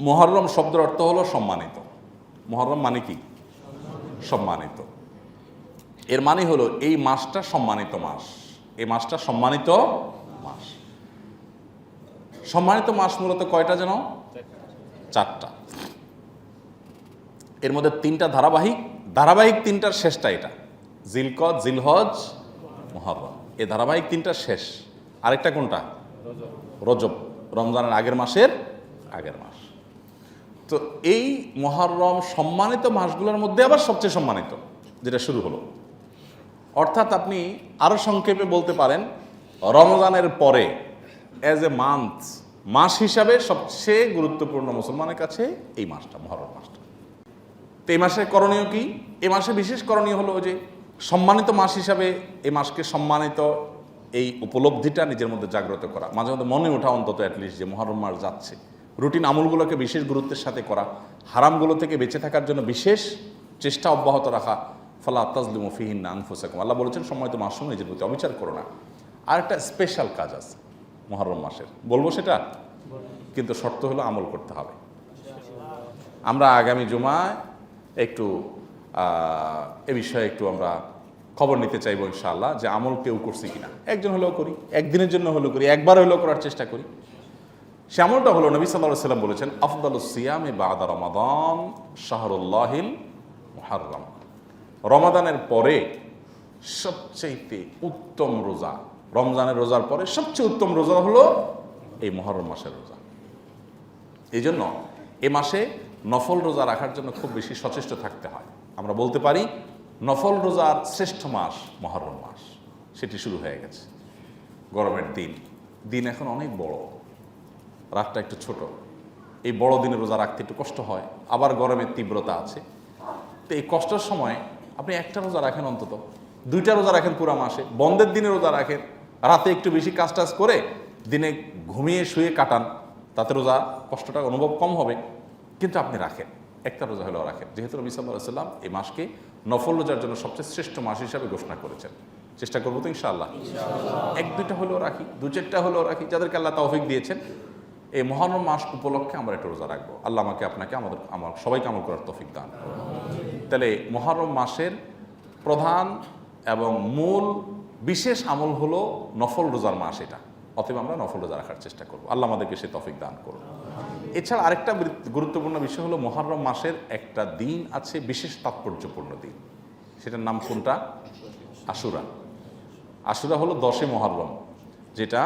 মহরম শব্দের অর্থ হলো সম্মানিত। মহরম মানে কি? সম্মানিত। এর মানে হলো এই মাসটা সম্মানিত মাস। এই মাসটা সম্মানিত মাস। সম্মানিত মাস মূলত কয়টা যেন? চারটা। এর মধ্যে তিনটা ধারাবাহিক। ধারাবাহিক তিনটার শেষটা এটা। জিলকদ, জিলহজ, মহরম। এই ধারাবাহিক তিনটার শেষ। আরেকটা কোনটা? রজব। রমজানের আগের মাসের আগের মাস। তো এই মহরম সম্মানিত মাসগুলোর মধ্যে আবার সবচেয়ে সম্মানিত, যেটা শুরু হলো। অর্থাৎ আপনি আরও সংক্ষেপে বলতে পারেন, রমজানের পরে অ্যাজ এ মান্থ মাস হিসাবে সবচেয়ে গুরুত্বপূর্ণ মুসলমানের কাছে এই মাসটা মহরম মাসটা। তো এই মাসে করণীয় কি? এই মাসে বিশেষ করণীয় হলো যে সম্মানিত মাস হিসাবে এই মাসকে সম্মানিত এই উপলব্ধিটা নিজের মধ্যে জাগ্রত করা। মাঝে মধ্যে মনে ওঠা অন্তত অ্যাটলিস্ট যে মহরম মাস যাচ্ছে। রুটিন আমলগুলোকে বিশেষ গুরুত্বের সাথে করা, হারামগুলো থেকে বেঁচে থাকার জন্য বিশেষ চেষ্টা অব্যাহত রাখা, ফলা তাজলিম ফিহিন না আনফুসাকুম। আল্লাহ বলেছেন, সময় তো মাসুম, নিজের প্রতি অবিচার করো না। আর একটা স্পেশাল কাজ আছে মহরম মাসের। বলব সেটা? কিন্তু শর্ত হলো আমল করতে হবে। আমরা আগামী জুমায় একটু এ বিষয়ে একটু আমরা খবর নিতে চাইব ইনশাআল্লাহ যে আমল কেউ করছি কিনা। একজন হলেও করি, একদিনের জন্য হলেও করি, একবার হলেও করার চেষ্টা করি। সে হলো নবী সাল্লাহ সাল্লাম বলেছেন আফদাল সিয়ামে বাদা রমাদান শাহরুল্লাহিল মুহাররম। রমাদানের পরে সবচেয়ে উত্তম রোজা, রমজানের রোজার পরে সবচেয়ে উত্তম রোজা হলো এই মহরম মাসের রোজা। এই জন্য এ মাসে নফল রোজা রাখার জন্য খুব বেশি সচেষ্ট থাকতে হয়। আমরা বলতে পারি, নফল রোজার শ্রেষ্ঠ মাস মহরম মাস। সেটি শুরু হয়ে গেছে। গরমের দিন দিন এখন অনেক বড়। রাতটা একটু ছোট। এই বড় দিনে রোজা রাখতে একটু কষ্ট হয়, আবার গরমের তীব্রতা আছে। তো এই কষ্টের সময় আপনি একটা রোজা রাখেন অন্তত, দুইটা রোজা রাখেন পুরো মাসে, বন্ধের দিনে রোজা রাখেন, রাতে একটু বেশি কাজ টাজ করে দিনে ঘুমিয়ে শুয়ে কাটান, তাতে রোজা কষ্টটা অনুভব কম হবে। কিন্তু আপনি রাখেন, একটা রোজা হলেও রাখেন। যেহেতু সাল্লাহ সাল্লাম এই মাসকে নফল রোজার জন্য সবচেয়ে শ্রেষ্ঠ মাস হিসাবে ঘোষণা করেছেন। চেষ্টা করব তো ইনশাআল্লাহ। এক দুইটা হলেও রাখি, দু চারটা হলেও রাখি, যাদেরকে আল্লাহ তৌফিক দিয়েছেন। এই মহানম মাস উপলক্ষে আমরা একটা রোজা রাখব। আল্লাহ আমাকে আপনাকে আমাদের আমার সবাইকে আমল করার তফিক দান। তাহলে মহরম মাসের প্রধান এবং মূল বিশেষ আমল হলো নফল রোজার মাস এটা। অতএব আমরা নফল রোজা রাখার চেষ্টা করব। আল্লাহ আমাদেরকে সে তফিক দান করুন। এছাড়া আরেকটা গুরুত্বপূর্ণ বিষয় হলো মহরম মাসের একটা দিন আছে বিশেষ তাৎপর্যপূর্ণ দিন। সেটার নাম কোনটা? আশুরা। আশুরা হলো দশে মহরম, যেটা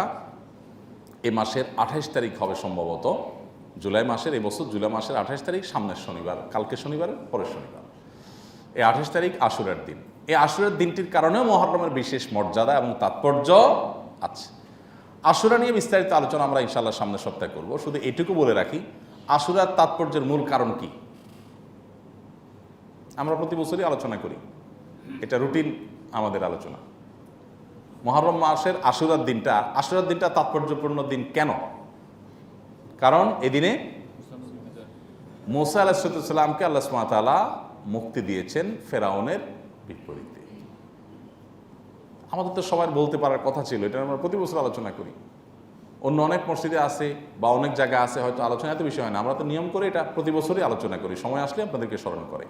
এ মাসের আঠাইশ তারিখ হবে সম্ভবত। জুলাই মাসের এবছর জুলাই মাসের আঠাইশ তারিখ, সামনের শনিবার, কালকে শনিবার পরের শনিবার। এই আঠাশ তারিখ আশুরের দিন। এই আশুরের দিনটির কারণেও মহরমের বিশেষ মর্যাদা এবং তাৎপর্য আছে। আশুরা নিয়ে বিস্তারিত আলোচনা আমরা ইনশাল্লাহ সামনের সপ্তাহে করব। শুধু এটুকু বলে রাখি আশুরার তাৎপর্যের মূল কারণ কি? আমরা প্রতি বছরই আলোচনা করি। এটা রুটিন আমাদের আলোচনা। মহরম মাসের আশুরার দিনটা আশুরার দিনটা তাৎপর্যপূর্ণ দিন কেন? কারণ এদিনে মুসা আলাহিসামকে আল্লাহ সুমাতালা মুক্তি দিয়েছেন ফেরাউনের বিপরীতে। আমাদের তো সবাই বলতে পারার কথা ছিল, এটা আমরা প্রতি বছর আলোচনা করি। অন্য অনেক মসজিদে আছে বা অনেক জায়গায় আছে, হয়তো আলোচনা এত বিষয় হয় না। আমরা তো নিয়ম করে এটা প্রতি বছরই আলোচনা করি, সময় আসলে আপনাদেরকে স্মরণ করে।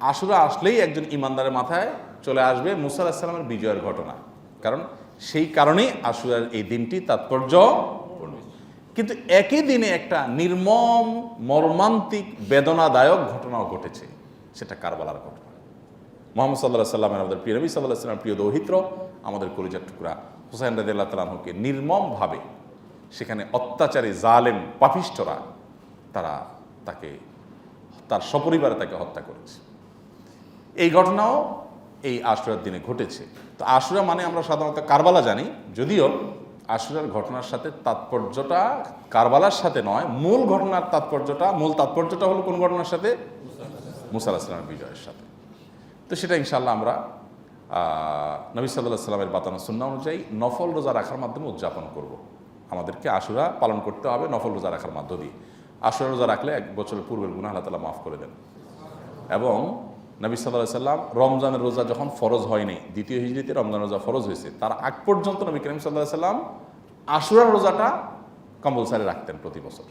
আশুরা আসলেই একজন ইমানদারের মাথায় চলে আসবে মুসা আলাহিসাল্লামের বিজয়ের ঘটনা। কারণ সেই কারণেই আশুরার এই দিনটি তাৎপর্য কিন্তু একই দিনে একটা নির্মম, মর্মান্তিক, বেদনাদায়ক ঘটনাও ঘটেছে। সেটা কারবালার ঘটনা। মোহাম্মদ সাল্লাহ সাল্লামের আমাদের প্রিয় নবী সাল্লাহ সাল্লাম প্রিয় দৌহিত্র, আমাদের কলিজার টুকরা। হুসাইন রাদিল্লাহ তালাহকে নির্মমভাবে সেখানে অত্যাচারী, জালেম পাপিষ্টরা তারা তাকে, তার সপরিবারে তাকে হত্যা করেছে। এই ঘটনাও এই আশুরার দিনে ঘটেছে। তো আশুরা মানে আমরা সাধারণত কারবালা জানি, যদিও আশুরার ঘটনার সাথে তাৎপর্যটা কারবালার সাথে নয়, মূল ঘটনার তাৎপর্যটা, মূল তাৎপর্যটা হলো কোন ঘটনার সাথে? মুসা আলাহিসামের বিজয়ের সাথে। তো সেটা ইনশাল্লাহ আমরা নবী সাল্লাহ সাল্লামের বাতানো সুন্না অনুযায়ী নফল রোজা রাখার মাধ্যমে উদযাপন করব। আমাদেরকে আশুরা পালন করতে হবে নফল রোজা রাখার মাধ্য দিয়ে। আশুরা রোজা রাখলে এক বছরের পূর্বের গুণা আল্লাহ তালা মাফ করে দেন। এবং নবী সাল্লাহ সাল্লাম রমজানের রোজা যখন ফরজ হয়নি, দ্বিতীয় হিজড়িতে রমজান রোজা ফরজ হয়েছে, তার আগ পর্যন্ত নবী করিম সাল্লাহ সাল্লাম আশুরার রোজাটা কম্পালসারি রাখতেন প্রতি বছর।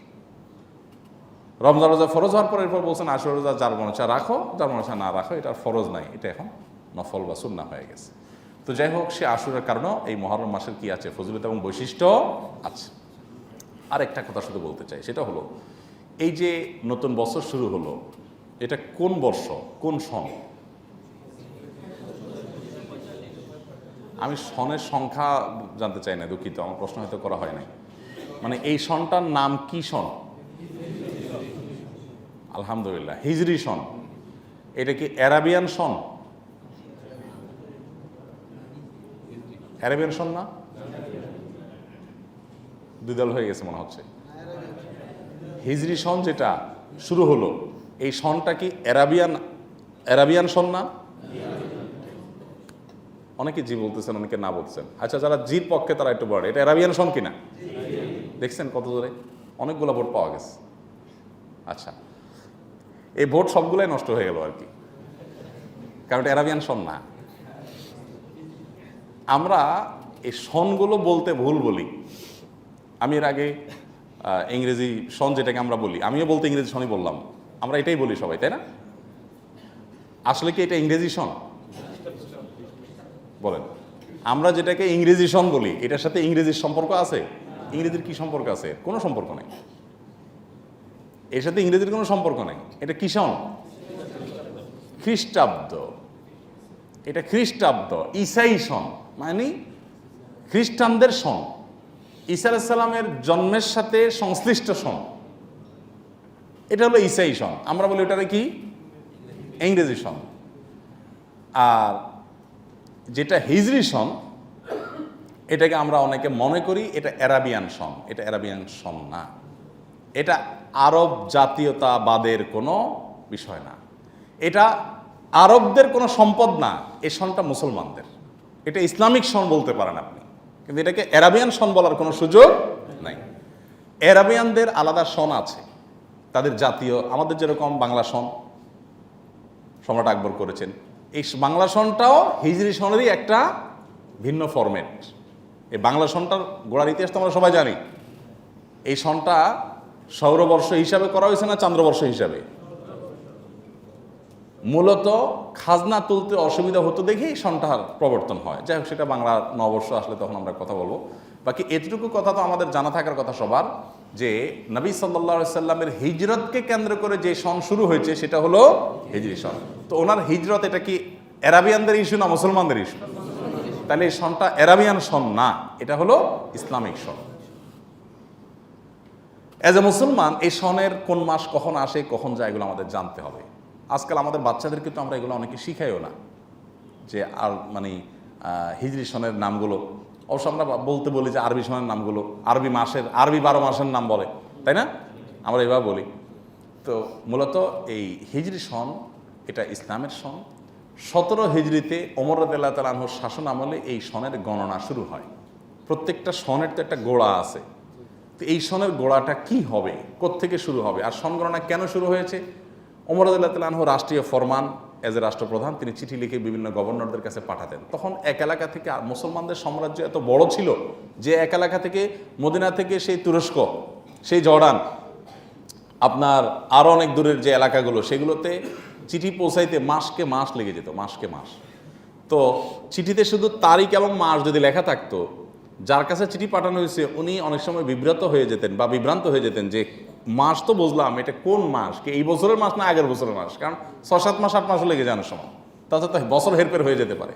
রমজান রোজা ফরজ হওয়ার পর এরপর বলছেন আশুর রোজা যার মনে হচ্ছে রাখো, যার মনে হচ্ছে না রাখো এটা আর ফরজ নাই, এটা এখন নফল বা সুন্না হয়ে গেছে। তো যাই হোক, সে আশুরের কারণেও এই মহরম মাসের কি আছে? ফজিলত এবং বৈশিষ্ট্য আছে। আর একটা কথা শুধু বলতে চাই, সেটা হলো, এই যে নতুন বছর শুরু হলো এটা কোন বর্ষ? কোন সন? আমি সনের সংখ্যা জানতে চাই না, দুঃখিত, আমার প্রশ্ন হয়তো করা হয় নাই। মানে এই সনটার নাম কি সন? আলহামদুলিল্লাহ, হিজরি সন। এটা কি অ্যারাবিয়ান সন? অ্যারাবিয়ান সন না? দুই দল হয়ে গেছে মনে হচ্ছে। হিজরি সন যেটা, শুরু হলো। এই সনটা কি অ্যারাবিয়ান অ্যারাবিয়ান সন না? অনেকে জি বলতেছেন, অনেকে না বলতেছেন। আচ্ছা যারা জির পক্ষে তারা একটু বড় এটা অ্যারাবিয়ান সন কিনা? দেখছেন কত দূরে অনেকগুলো ভোট পাওয়া গেছে। আচ্ছা এই ভোট সবগুলাই নষ্ট হয়ে গেল আর কি। কারণ এটা অ্যারাবিয়ান সন না। আমরা এই সনগুলো বলতে ভুল বলি। আমি এর আগে ইংরেজি সন যেটাকে আমরা বলি, আমিও বলতে ইংরেজি সনই বললাম। আমরা এটাই বলি সবাই, তাই না? আসলে কি এটা ইংরেজি সন বলেন। আমরা যেটাকে ইংরেজি সন বলি, এটার সাথে ইংরেজির সম্পর্ক আছে? ইংরেজির কি সম্পর্ক আছে? কোনো সম্পর্ক নেই। এর সাথে ইংরেজির কোনো সম্পর্ক নেই। এটা কি সন খ্রিস্টাব্দ। এটা খ্রিস্টাব্দ, ইসাই সন মানে খ্রিস্টানদের সন ঈসা আলাইসাল্লামের জন্মের সাথে সংশ্লিষ্ট সন এটা হলো ইসাই সং আমরা বলি ওটারে কি? ইংরেজি সং আর যেটা হিজরি সন, এটাকে আমরা অনেকে মনে করি এটা অ্যারাবিয়ান সং এটা অ্যারাবিয়ান সন না। এটা আরব জাতীয়তাবাদের কোনো বিষয় না। এটা আরবদের কোনো সম্পদ না। এ সনটা মুসলমানদের। এটা ইসলামিক সন বলতে পারেন আপনি। কিন্তু এটাকে অ্যারাবিয়ান সন বলার কোনো সুযোগ নাই। অ্যারাবিয়ানদের আলাদা সন আছে। তাদের জাতীয়, আমাদের যেরকম বাংলা সন, সম্রাট আকবর করেছেন, এই বাংলা সনটাও হিজরি সনেরই একটা ভিন্ন ফরম্যাট এই বাংলা সনটার গোড়ার ইতিহাস তো আমরা সবাই জানি। এই সনটা সৌরবর্ষ হিসাবে করা হয়েছে না চান্দ্রবর্ষ হিসাবে? মূলত খাজনা তুলতে অসুবিধা হতো দেখেই সনটার প্রবর্তন হয়। যাই হোক, সেটা বাংলা নববর্ষ আসলে তখন আমরা কথা বলব। বাকি এতটুকু কথা তো আমাদের জানা থাকার কথা সবার, যে নবী সাল্লা সাল্লামের হিজরতকে কেন্দ্র করে যে সন শুরু হয়েছে, সেটা হলো হিজরি সন। তো ওনার হিজরত এটা কি অ্যারাবিয়ানদের ইস্যু না মুসলমানদের ইস্যু? তাহলে এই সনটা অ্যারাবিয়ান সন না, এটা হলো ইসলামিক সন। অ্যাজ এ মুসলমান, এই সনের কোন মাস কখন আসে, কখন যায়, এগুলো আমাদের জানতে হবে। আজকাল আমাদের বাচ্চাদেরকে তো আমরা এগুলো অনেকে শিখাইও না, যে আর মানে হিজরি সনের নামগুলো অবশ্য আমরা বলতে বলি যে আরবি সনের নামগুলো, আরবি মাসের, আরবি বারো মাসের নাম বলে, তাই না? আমরা এভাবে বলি। তো মূলত এই হিজরি সন, এটা ইসলামের সন। সতেরো হিজড়িতে ওমর রদুল্লাহ তালাহুর শাসন আমলে এই সনের গণনা শুরু হয়। প্রত্যেকটা সনের তো একটা গোড়া আছে। তো এই সনের গোড়াটা কি হবে? কোত্থেকে শুরু হবে? আর সন গণনা কেন শুরু হয়েছে? ওমর রদুল্লাহ তালাহু রাষ্ট্রীয় ফরমান এজ এ রাষ্ট্রপ্রধান তিনি চিঠি লিখে বিভিন্ন গভর্নরদের কাছে পাঠাতেন। তখন এক এলাকা থেকে মুসলমানদের সাম্রাজ্য এত বড় ছিল যে এক এলাকা থেকে মদিনা থেকে সেই তুরস্ক, সেই জর্ডান, আপনার আরও অনেক দূরের যে এলাকাগুলো, সেগুলোতে চিঠি পৌঁছাইতে মাসকে মাস লেগে যেত, মাসকে মাস। তো চিঠিতে শুধু তারিখ এবং মাস যদি লেখা থাকতো, যার কাছে চিঠি পাঠানো হয়েছে, উনি অনেক সময় বিব্রত হয়ে যেতেন বা বিভ্রান্ত হয়ে যেতেন যে মাস তো বুঝলাম এটা কোন মাস? কি এই বছরের মাস না আগের বছরের মাস? কারণ ছ সাত মাস, আট মাসও লেগে অনেক সময়। তাছাড়া বছর হেরফের হয়ে যেতে পারে।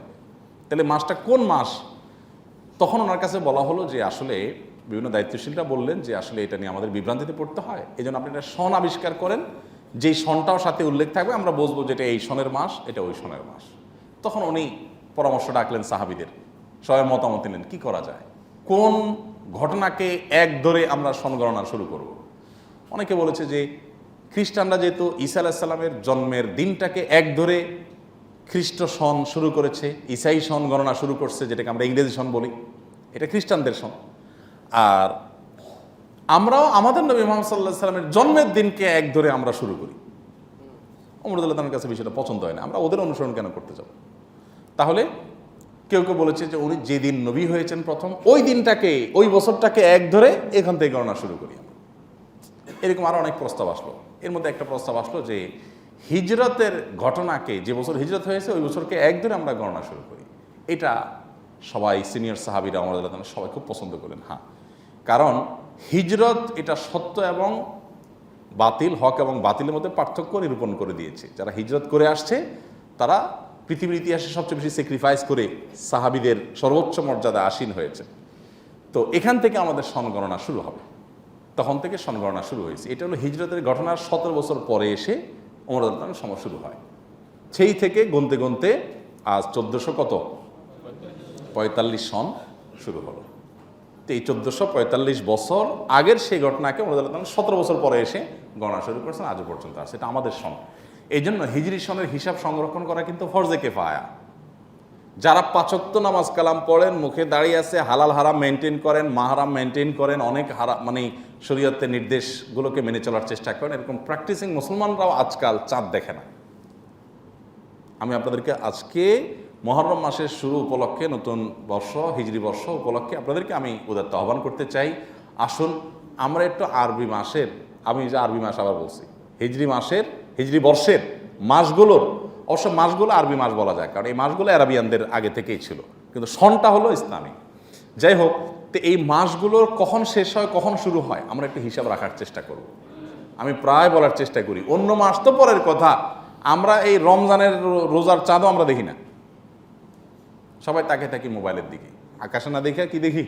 তাহলে মাসটা কোন মাস? তখন ওনার কাছে বলা হলো যে আসলে বিভিন্ন দায়িত্বশীলরা বললেন যে আসলে এটা নিয়ে আমাদের বিভ্রান্তিতে পড়তে হয়। এই জন্য আপনি একটা সন আবিষ্কার করেন। যেই সনটাও সাথে উল্লেখ থাকবে, আমরা বুঝব যে এটা এই সনের মাস, এটা ওই সনের মাস। তখন উনি পরামর্শ ডাকলেন সাহাবিদের। সবাই মতামত নিলেন, কি করা যায়? কোন ঘটনাকে এক ধরে আমরা সন গণনা শুরু করব? অনেকে বলেছে যে খ্রিস্টানরা যেহেতু ঈসা আলাহিসাল্লামের জন্মের দিনটাকে এক ধরে খ্রিস্ট সন শুরু করেছে ইসাই সন গণনা শুরু করছে, যেটাকে আমরা ইংরেজি সন বলি, এটা খ্রিস্টানদের সন। আর আমরাও আমাদের নবী মোহাম্মদ সাল্লাহ সাল্লামের জন্মের দিনকে এক ধরে আমরা শুরু করি। অমরদুল্লাহ কাছে বিষয়টা পছন্দ হয় না, আমরা ওদের অনুসরণ কেন করতে যাব? তাহলে কেউ কেউ বলেছে যে উনি যেদিন নবী হয়েছেন প্রথম, ওই দিনটাকে, ওই বছরটাকে এক ধরে এখান থেকে গণনা শুরু করি এরকম আরও অনেক প্রস্তাব আসলো। এর মধ্যে একটা প্রস্তাব আসলো যে, হিজরতের ঘটনাকে, যে বছর হিজরত হয়েছে, ওই বছরকে একদিন আমরা গণনা শুরু করি। এটা সবাই সিনিয়র সাহাবিরা আমাদের সবাই খুব পছন্দ করেন হ্যাঁ। কারণ হিজরত এটা সত্য এবং বাতিল, হক এবং বাতিলের মধ্যে পার্থক্য নিরূপণ করে দিয়েছে। যারা হিজরত করে আসছে, তারা পৃথিবীর ইতিহাসে সবচেয়ে বেশি স্যাক্রিফাইস করে সাহাবিদের সর্বোচ্চ মর্যাদা আসীন হয়েছে। তো এখান থেকে আমাদের সনগণনা শুরু হবে। তখন থেকে সনগণনা শুরু হয়েছে। এটা হলো হিজরতের ঘটনার সতেরো বছর পরে এসে অমরদানের সময় শুরু হয়। সেই থেকে গুনতে গুনতে আজ চোদ্দোশো কত? পঁয়তাল্লিশ সন শুরু হলো। তো এই চোদ্দোশো পঁয়তাল্লিশ বছর আগের সেই ঘটনাকে অমরদান সতেরো বছর পরে এসে গণনা শুরু করেছেন, আজও পর্যন্ত আছে। এটা আমাদের সন। এই জন্য হিজরি সনের হিসাব সংরক্ষণ করা কিন্তু ফরজে কেফায়া। যারা পাচক্ত নামাজ কালাম পড়েন, মুখে দাঁড়িয়ে আছে, হালাল হারাম মেনটেন করেন মাহারাম মেনটেন করেন, অনেক হারা মানে শরীয়তের নির্দেশগুলোকে মেনে চলার চেষ্টা করেন, এরকম প্র্যাকটিসিং মুসলমানরাও আজকাল চাঁদ দেখে না। আমি আপনাদেরকে আজকে মহরম মাসের শুরু উপলক্ষে, নতুন বর্ষ, হিজরি বর্ষ উপলক্ষে আপনাদেরকে আমি উদাত্ত আহ্বান করতে চাই। আসুন, আমরা একটু আরবি মাসের, আমি যে আরবি মাস আবার বলছি, হিজরি মাসের, হিজরি বর্ষের মাসগুলোর অবশ্য মাসগুলো আরবি মাস বলা যায়, কারণ এই মাসগুলো আরবিয়ানদের আগে থেকেই ছিল। কিন্তু সনটা হলো ইসলামী। যাই হোক, তো এই মাসগুলোর কখন শেষ হয়, কখন শুরু হয়, আমরা একটু হিসাব রাখার চেষ্টা করব। আমি প্রায় বলার চেষ্টা করি, অন্য মাস তো পরের কথা। আমরা এই রমজানের রোজার চাঁদও আমরা দেখি না। সবাই তাকে থাকি মোবাইলের দিকে। আকাশে না দেখে কি দেখি?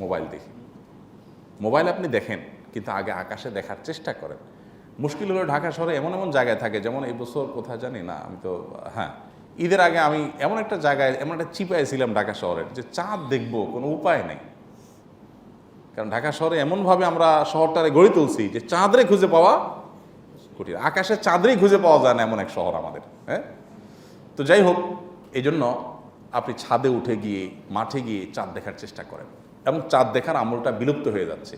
মোবাইল দেখি। মোবাইল আপনি দেখেন, কিন্তু আগে আকাশে দেখার চেষ্টা করেন। মুশকিল হলো ঢাকা শহরে এমন এমন জায়গায় থাকে, যেমন এই বছর কোথায় জানি না, আমি তো হ্যাঁ। ঈদের আগে আমি এমন একটা জায়গায়, এমন একটা চিপায় ছিলাম ঢাকা শহরের যে চাঁদ দেখব, কোনো উপায় নেই। কারণ ঢাকা শহরে এমনভাবে আমরা শহরটারে গড়ে তুলছি, যে চাঁদরে খুঁজে পাওয়া কঠিন। আকাশে চাঁদরেই খুঁজে পাওয়া যায় না এমন এক শহর আমাদের হ্যাঁ? তো যাই হোক এই জন্য আপনি ছাদে উঠে গিয়ে, মাঠে গিয়ে চাঁদ দেখার চেষ্টা করেন। এবং চাঁদ দেখার আমলটা বিলুপ্ত হয়ে যাচ্ছে।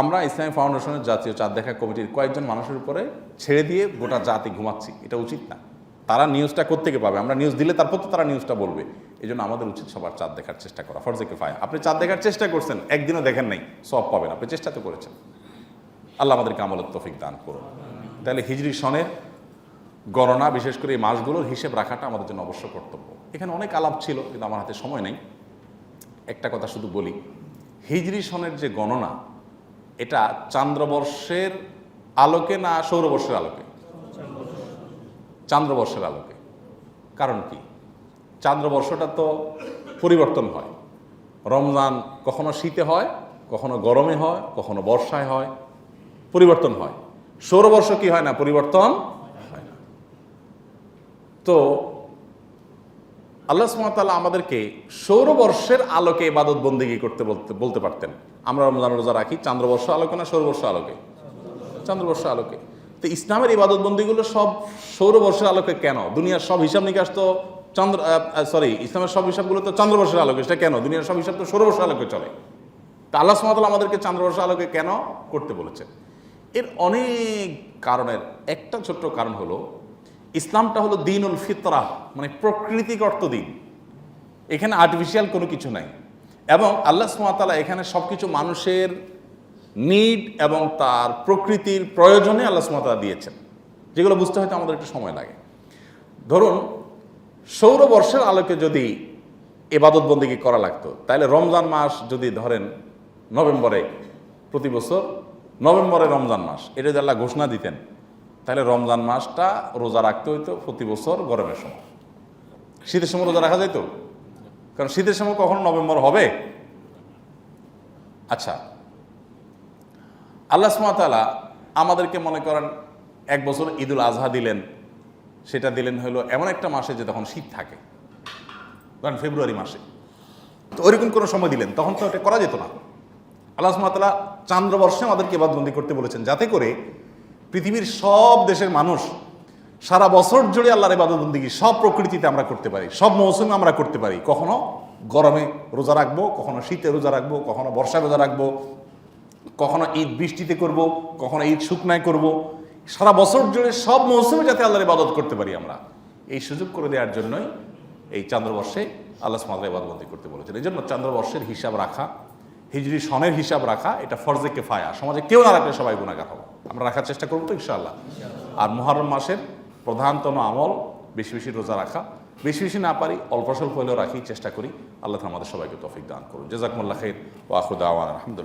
আমরা ইসলামী ফাউন্ডেশনের জাতীয় চাঁদ দেখা কমিটির কয়েকজন মানুষের উপরে ছেড়ে দিয়ে গোটা জাতি ঘুমাচ্ছি, এটা উচিত না। তারা নিউজটা কোত্থেকে পাবে? আমরা নিউজ দিলে তারপর তো তারা নিউজটা বলবে। এই জন্য আমাদের উচিত সবার চাঁদ দেখার চেষ্টা করা। ফরজে ফায় আপনি চাঁদ দেখার চেষ্টা করছেন, একদিনও দেখেন নাই, সব পাবেন। আপনি চেষ্টা তো করেছেন। আল্লাহ আমাদেরকে আমলের তফিক দান করুন। তাহলে হিজরি সনের গণনা, বিশেষ করে এই মাসগুলোর হিসেব রাখাটা আমাদের জন্য অবশ্য কর্তব্য। এখানে অনেক আলাপ ছিল, কিন্তু আমার হাতে সময় নেই। একটা কথা শুধু বলি, হিজরি সনের যে গণনা এটা চান্দ্রবর্ষের আলোকে না সৌরবর্ষের আলোকে? চান্দ্রবর্ষের আলোকে। কারণ কি? চান্দ্রবর্ষটা তো পরিবর্তন হয়। রমজান কখনো শীতে হয়, কখনো গরমে হয়, কখনো বর্ষায় হয়, পরিবর্তন হয়। সৌরবর্ষ কি হয় না? পরিবর্তন হয় না। তো আল্লাহ সুমতাল্লাহ আমাদেরকে সৌরবর্ষের আলোকে ইবাদত বন্দিগি করতে বলতে বলতে পারতেন। আমরা রমজান রোজা রাখি, চান্দ্রবর্ষ আলোকে না সৌরবর্ষ আলোকে? চন্দ্রবর্ষ আলোকে। তো ইসলামের ইবাদত বন্দিগুলো সব সৌরবর্ষের আলোকে কেন? দুনিয়ার সব হিসাব নিকাশ তো চন্দ্র সরি ইসলামের সব হিসাবগুলো তো চন্দ্রবর্ষের আলোকে, সেটা কেন? দুনিয়ার সব হিসাব তো সৌরবর্ষ আলোকে চলে। তা আল্লাহ সুমতাল্লাহ আমাদেরকে চান্দ্রবর্ষ আলোকে কেন করতে বলেছেন? এর অনেক কারণের, একটা ছোট্ট কারণ হলো ইসলামটা হলো দিনুল ফিতরা মানে প্রকৃতিগত দিন। এখানে আর্টিফিশিয়াল কোনো কিছু নাই। এবং আল্লাহ সুমাতালা এখানে সব কিছু মানুষের নিড এবং তার প্রকৃতির প্রয়োজনে আল্লাহ সুমাতালা দিয়েছেন। যেগুলো বুঝতে হয়তো আমাদের একটু সময় লাগে। ধরুন সৌরবর্ষের আলোকে যদি এবাদত বন্দিকে করা লাগতো, তাহলে রমজান মাস যদি ধরেন নভেম্বরে প্রতি বছর, নভেম্বরে রমজান মাস, এটা যদি আল্লাহ ঘোষণা দিতেন তাহলে রমজান মাসটা রোজা রাখতে হইতো প্রতি বছর গরমের সময়। শীতের সময় রোজা রাখা যাইতো? কারণ শীতের সময় কখনো নভেম্বর হবে? আচ্ছা। আল্লাহ সুমাতালা আমাদেরকে মনে করেন, এক বছর ঈদুল আজহা দিলেন। সেটা দিলেন হলো এমন একটা মাসে যে তখন শীত থাকে। ধরেন ফেব্রুয়ারি মাসে। তো ওইরকম কোনো সময় দিলেন, তখন তো এটা করা যেত না। আল্লাহ সুমাতালা চান্দ্রবর্ষে আমাদেরকে এবাদবন্দি করতে বলেছেন, যাতে করে পৃথিবীর সব দেশের মানুষ সারা বছর জুড়ে আল্লাহর ইবাদতবন্দিগি সব প্রকৃতিতে আমরা করতে পারি, সব মৌসুমে আমরা করতে পারি। কখনো গরমে রোজা রাখব, কখনো শীতে রোজা রাখব, কখনো বর্ষায় রোজা রাখব, কখনো ঈদ বৃষ্টিতে করব, কখনো ঈদ শুকনায় করব। সারা বছর জুড়ে সব মৌসুমে যাতে আল্লাহর ইবাদত করতে পারি আমরা। এই সুযোগ করে দেওয়ার জন্যই এই চান্দ্রবর্ষে আল্লাহ সুমাল্লাহ ইবাদতবন্দি করতে বলেছেন। এই জন্য চান্দ্রবর্ষের হিসাব রাখা, হিজরি সনের হিসাব রাখা, এটা ফরজে কেফায়া। সমাজে কেউ না রাখলে সবাই গুণাগার হব। আমরা রাখার চেষ্টা করব তো, ইনশাআল্লাহ। আর মহরম মাসের প্রধানতম আমল, বেশি বেশি রোজা রাখা। বেশি বেশি না পারি, অল্প স্বল্প হলেও রাখি, চেষ্টা করি। আল্লাহ আমাদের সবাইকে তফিক দান করুন। জেজাকমুল্লাহ খের ওয়াখুদ আওয়ান আলহামদুলিল্লাহ।